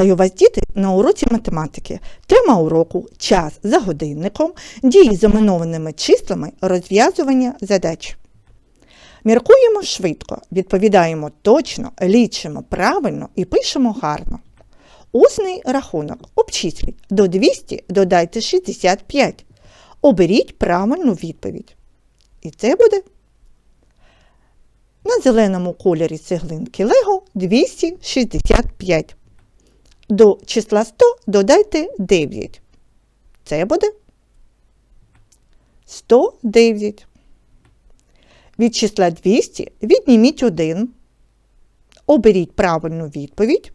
Вітаю вас, діти, на уроці математики. Тема уроку час за годинником, дії з іменованими числами, розв'язування задач. Міркуємо швидко, відповідаємо точно, лічимо правильно і пишемо гарно. Усний рахунок. Обчисліть. До 200 додайте 65. Оберіть правильну відповідь. І це буде на зеленому кольорі цеглинки Лего 265. До числа 100 додайте 9. Це буде 109. Від числа 200 відніміть 1. Оберіть правильну відповідь.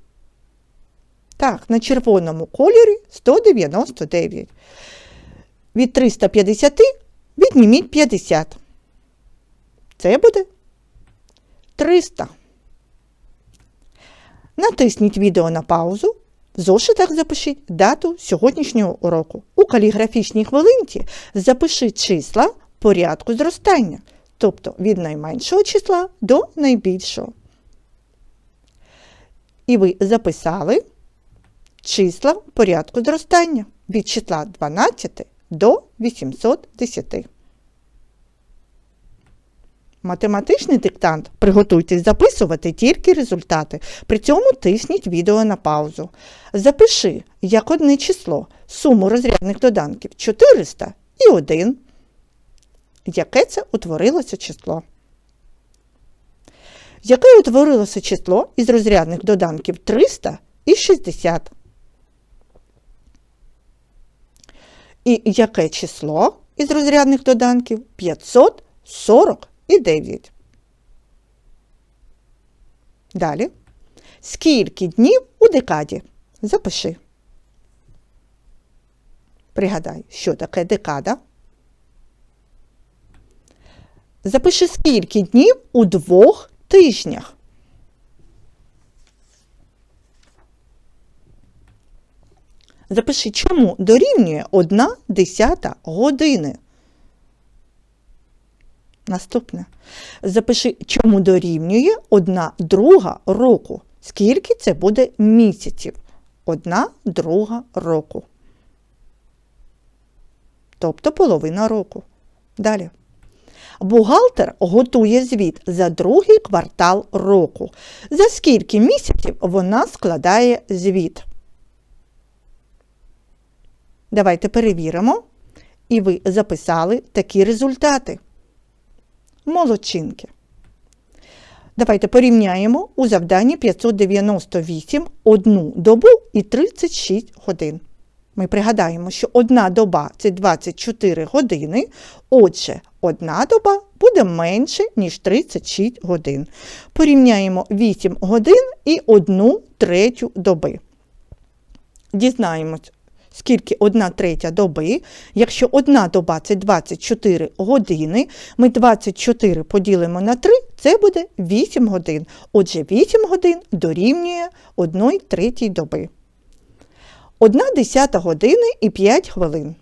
Так, на червоному кольорі 199. Від 350 відніміть 50. Це буде 300. Натисніть відео на паузу. В зошитах запишіть дату сьогоднішнього уроку. У каліграфічній хвилинці запишіть числа порядку зростання, тобто від найменшого числа до найбільшого. І ви записали числа порядку зростання від числа 12 до 810. Математичний диктант приготуйтесь записувати тільки результати. При цьому тисніть відео на паузу. Запиши як одне число суму розрядних доданків 400 і 1. Яке це утворилося число? Яке утворилося число із розрядних доданків 300 і 60? І яке число із розрядних доданків 540 і 9. Далі. Скільки днів у декаді? Запиши. Пригадай, що таке декада. Запиши, скільки днів у двох тижнях. Запиши, чому дорівнює одна десята години. Наступне. Запиши, чому дорівнює одна друга року. Скільки це буде місяців? Одна друга року. Тобто половина року. Далі. Бухгалтер готує звіт за другий квартал року. За скільки місяців вона складає звіт? Давайте перевіримо. І ви записали такі результати. Молодчинки. Давайте порівняємо у завданні 598 одну добу і 36 годин. Ми пригадаємо, що одна доба це 24 години, отже, одна доба буде менше, ніж 36 годин. Порівняємо 8 годин і 1 третю доби. Дізнаємось, скільки 1 третя доби. Якщо одна доба це 24 години, ми 24 поділимо на 3, це буде 8 годин. Отже, 8 годин дорівнює 1 третій доби. 1 десята години і 5 хвилин.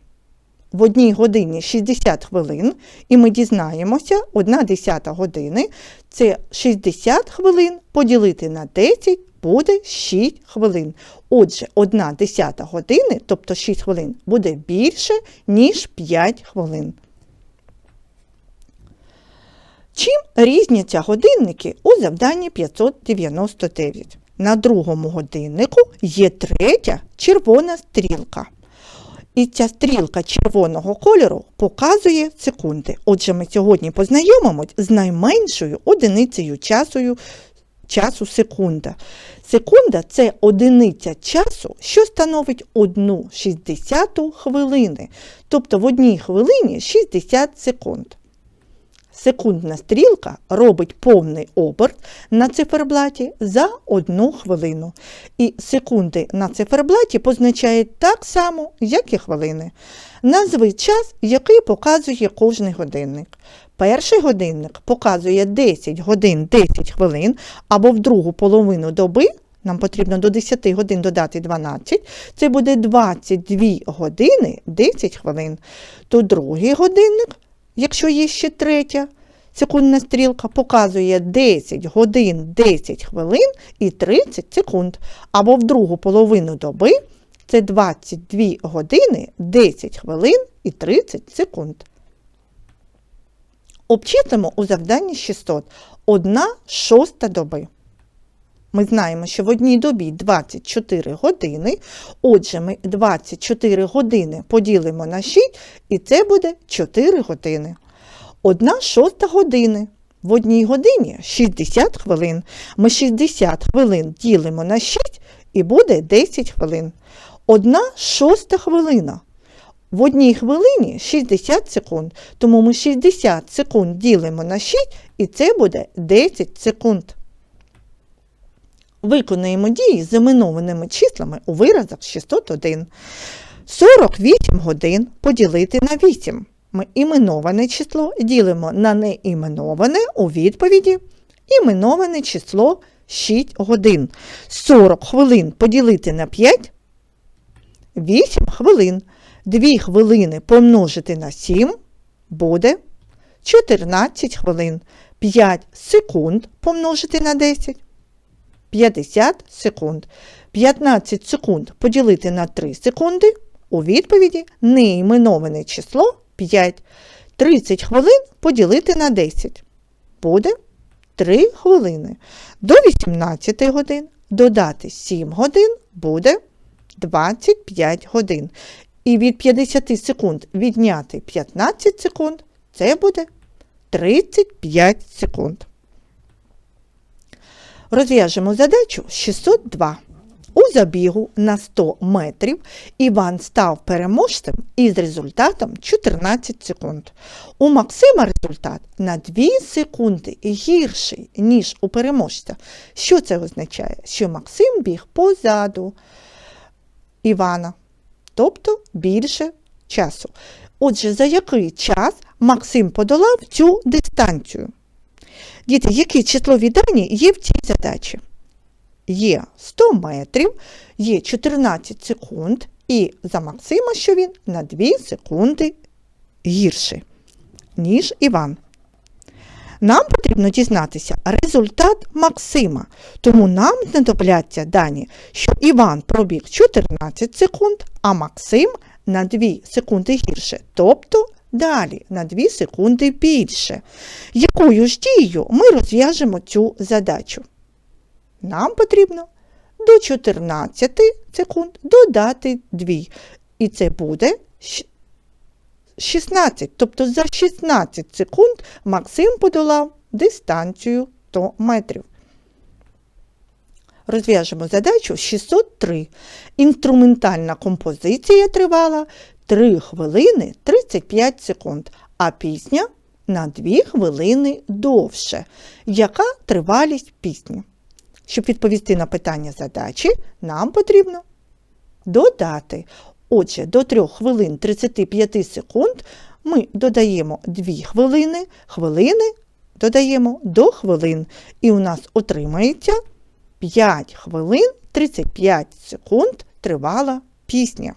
В одній годині 60 хвилин, і ми дізнаємося, 1 десята години це 60 хвилин поділити на 10 буде 6 хвилин. Отже, 1 десята години, тобто 6 хвилин, буде більше, ніж 5 хвилин. Чим різняться годинники у завданні 599? На другому годиннику є третя червона стрілка. І ця стрілка червоного кольору показує секунди. Отже, ми сьогодні познайомимось з найменшою одиницею часу, часу секунда. Секунда це одиниця часу, що становить 1 шістдесяту хвилини. Тобто в одній хвилині 60 секунд. Секундна стрілка робить повний оберт на циферблаті за одну хвилину. І секунди на циферблаті позначають так само, як і хвилини. Назви час, який показує кожний годинник. Перший годинник показує 10 годин 10 хвилин, або в другу половину доби. Нам потрібно до 10 годин додати 12, це буде 22 години 10 хвилин. То другий годинник Якщо є ще третя секундна стрілка показує 10 годин 10 хвилин і 30 секунд. Або в другу половину доби це 22 години 10 хвилин і 30 секунд. Обчислимо у завданні 600 1 шоста доби. Ми знаємо, що в одній добі 24 години. Отже, ми 24 години поділимо на 6, і це буде 4 години. Одна шоста години. В одній годині 60 хвилин. Ми 60 хвилин ділимо на 6 і буде 10 хвилин. Одна шоста хвилина. В одній хвилині 60 секунд. Тому ми 60 секунд ділимо на 6 і це буде 10 секунд. Виконуємо дії з іменованими числами у виразах 601. 48 годин поділити на 8. Ми іменоване число ділимо на неіменоване у відповіді іменоване число 6 годин. 40 хвилин поділити на 5 8 хвилин. 2 хвилини помножити на 7 буде 14 хвилин. 5 секунд помножити на 10 50 секунд. 15 секунд поділити на 3 секунди. У відповіді неіменоване число 5. 30 хвилин поділити на 10. Буде 3 хвилини. До 18 годин додати 7 годин буде 25 годин. І від 50 секунд відняти 15 секунд це буде 35 секунд. Розв'яжемо задачу 602. У забігу на 100 метрів Іван став переможцем із результатом 14 секунд. У Максима результат на 2 секунди гірший, ніж у переможця. Що це означає? Що Максим біг позаду Івана, тобто більше часу. Отже, за який час Максим подолав цю дистанцію? Діти, які числові дані є в цій задачі? Є 100 метрів, є 14 секунд, і за Максима, що він на 2 секунди гірший, ніж Іван. Нам потрібно дізнатися результат Максима, тому нам знадобляться дані, що Іван пробіг 14 секунд, а Максим на 2 секунди гірше, тобто далі на 2 секунди більше. Якою ж дією ми розв'яжемо цю задачу? Нам потрібно до 14 секунд додати 2. І це буде 16. Тобто за 16 секунд Максим подолав дистанцію 100 метрів. Розв'яжемо задачу 603. Інструментальна композиція тривала 3 хвилини 35 секунд, а пісня на 2 хвилини довше. Яка тривалість пісні? Щоб відповісти на питання задачі, нам потрібно додати. Отже, до 3 хвилин 35 секунд ми додаємо 2 хвилини, хвилини додаємо до хвилин. І у нас отримається 5 хвилин 35 секунд тривала пісня.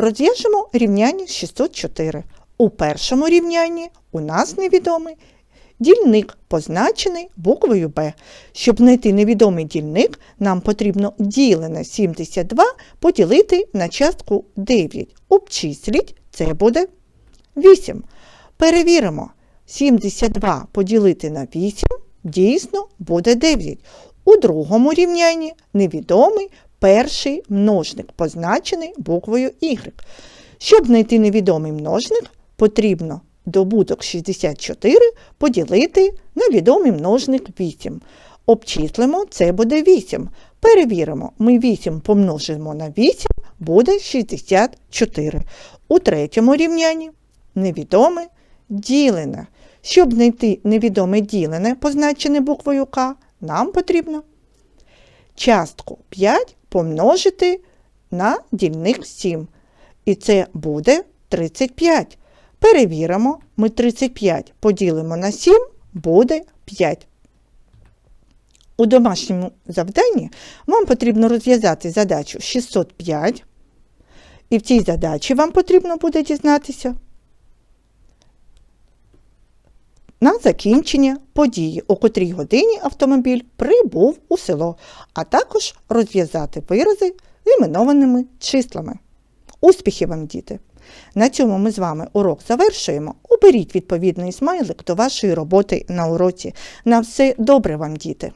Розв'яжемо рівняння 604. У першому рівнянні у нас невідомий дільник, позначений буквою Б. Щоб знайти невідомий дільник, нам потрібно ділене 72 поділити на частку 9. Обчисліть, це буде 8. Перевіримо. 72 поділити на 8 дійсно буде 9. У другому рівнянні невідомий перший множник, позначений буквою Y. Щоб знайти невідомий множник, потрібно добуток 64 поділити на відомий множник 8. Обчислимо, це буде 8. Перевіримо, ми 8 помножимо на 8, буде 64. У третьому рівнянні невідоме ділене. Щоб знайти невідоме ділене, позначене буквою К, нам потрібно частку 5 помножити на дільник 7. І це буде 35. Перевіримо, ми 35 поділимо на 7, буде 5. У домашньому завданні вам потрібно розв'язати задачу 605. І в цій задачі вам потрібно буде дізнатися на закінчення події, у котрій годині автомобіль прибув у село, а також розв'язати вирази з іменованими числами. Успіхів вам, діти! На цьому ми з вами урок завершуємо. Оберіть відповідний смайлик до вашої роботи на уроці. На все добре вам, діти!